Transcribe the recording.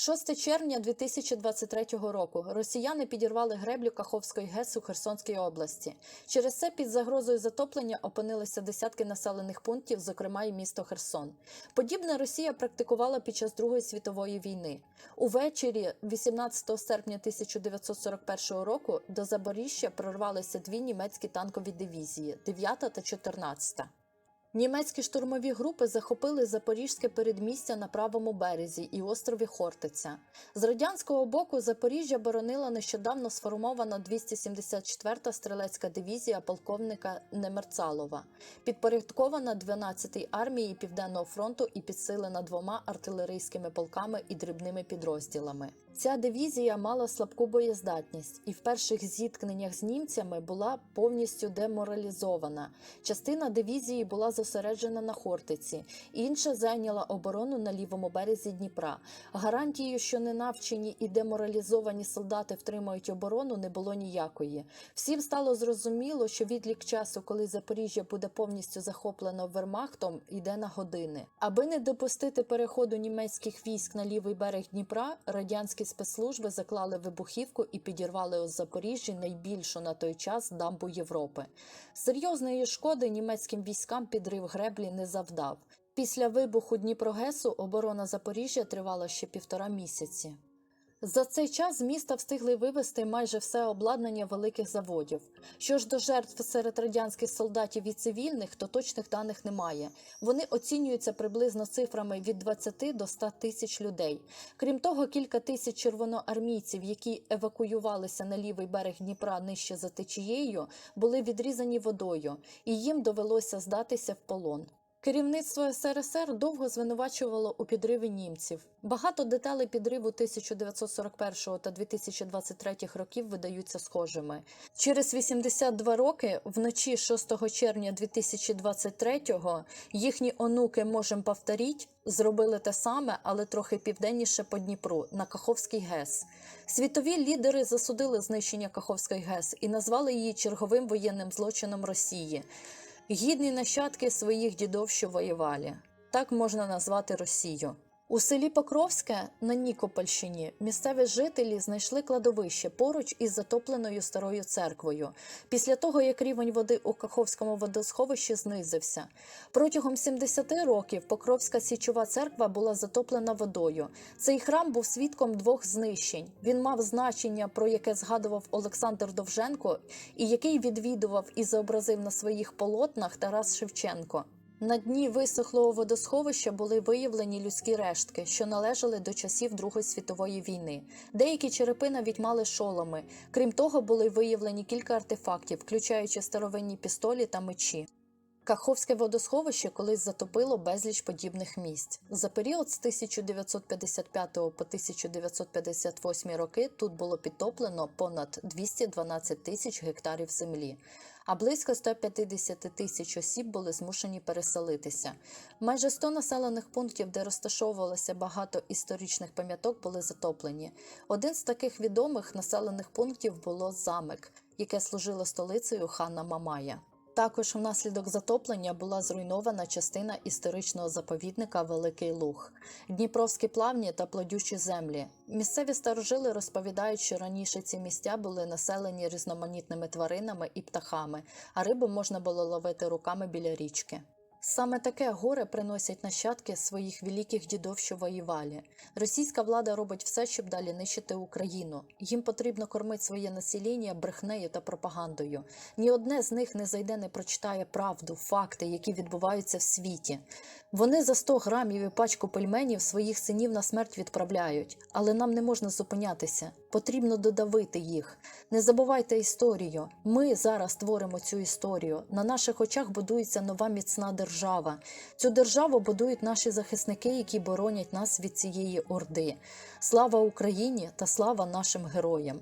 6 червня 2023 року росіяни підірвали греблю Каховської ГЕС у Херсонській області. Через це під загрозою затоплення опинилися десятки населених пунктів, зокрема і місто Херсон. Подібне Росія практикувала під час Другої світової війни. Увечері, 18 серпня 1941 року, до Запоріжжя прорвалися дві німецькі танкові дивізії 9 та 14. Німецькі штурмові групи захопили запорізьке передмістя на правому березі і острові Хортиця. З радянського боку Запоріжжя боронила нещодавно сформована 274-та стрілецька дивізія полковника Немерцалова, підпорядкована 12-й армії Південного фронту і підсилена двома артилерійськими полками і дрібними підрозділами. Ця дивізія мала слабку боєздатність і в перших зіткненнях з німцями була повністю деморалізована. Частина дивізії була зосереджена на Хортиці, інша зайняла оборону на лівому березі Дніпра. Гарантією, що ненавчені і деморалізовані солдати втримають оборону, не було ніякої. Всім стало зрозуміло, що відлік часу, коли Запоріжжя буде повністю захоплено Вермахтом, йде на години. Аби не допустити переходу німецьких військ на лівий берег Дніпра, радянські спецслужби заклали вибухівку і підірвали у Запоріжжі найбільшу на той час дамбу Європи. Серйозної шкоди німецьким військам підрив греблі не завдав. Після вибуху Дніпрогесу оборона Запоріжжя тривала ще півтора місяці. За цей час з міста встигли вивезти майже все обладнання великих заводів. Що ж до жертв серед радянських солдатів і цивільних, то точних даних немає. Вони оцінюються приблизно цифрами від 20 до 100 тисяч людей. Крім того, кілька тисяч червоноармійців, які евакуювалися на лівий берег Дніпра нижче за течією, були відрізані водою, і їм довелося здатися в полон. Керівництво СРСР довго звинувачувало у підриві німців. Багато деталей підриву 1941 та 2023 років видаються схожими. Через 82 роки, вночі 6 червня 2023-го, їхні онуки «Можем повторіть» зробили те саме, але трохи південніше по Дніпру, на Каховський ГЕС. Світові лідери засудили знищення Каховської ГЕС і назвали її черговим воєнним злочином Росії. Гідні нащадки своїх дідов, що воювали. Так можна назвати Росію. У селі Покровське на Нікопольщині місцеві жителі знайшли кладовище поруч із затопленою старою церквою. Після того, як рівень води у Каховському водосховищі знизився. Протягом 70 років Покровська січова церква була затоплена водою. Цей храм був свідком двох знищень. Він мав значення, про яке згадував Олександр Довженко, і який відвідував і зобразив на своїх полотнах Тарас Шевченко. На дні висохлого водосховища були виявлені людські рештки, що належали до часів Другої світової війни. Деякі черепи навіть мали шоломи. Крім того, були виявлені кілька артефактів, включаючи старовинні пістолі та мечі. Каховське водосховище колись затопило безліч подібних місць. За період з 1955 по 1958 роки тут було підтоплено понад 212 тисяч гектарів землі, а близько 150 тисяч осіб були змушені переселитися. Майже 100 населених пунктів, де розташовувалося багато історичних пам'яток, були затоплені. Один з таких відомих населених пунктів було Замик, яке служило столицею хана Мамая. Також внаслідок затоплення була зруйнована частина історичного заповідника Великий Луг, Дніпровські плавні та плодючі землі. Місцеві старожили розповідають, що раніше ці місця були населені різноманітними тваринами і птахами, а рибу можна було ловити руками біля річки. Саме таке горе приносять нащадки своїх великих дідов, що воювали. Російська влада робить все, щоб далі нищити Україну. Їм потрібно кормити своє населення брехнею та пропагандою. Ні одне з них не зайде, не прочитає правду, факти, які відбуваються в світі. Вони за 100 грамів і пачку пельменів своїх синів на смерть відправляють, але нам не можна зупинятися. Потрібно додавити їх. Не забувайте історію. Ми зараз творимо цю історію. На наших очах будується нова міцна держава. Цю державу будують наші захисники, які боронять нас від цієї орди. Слава Україні та слава нашим героям!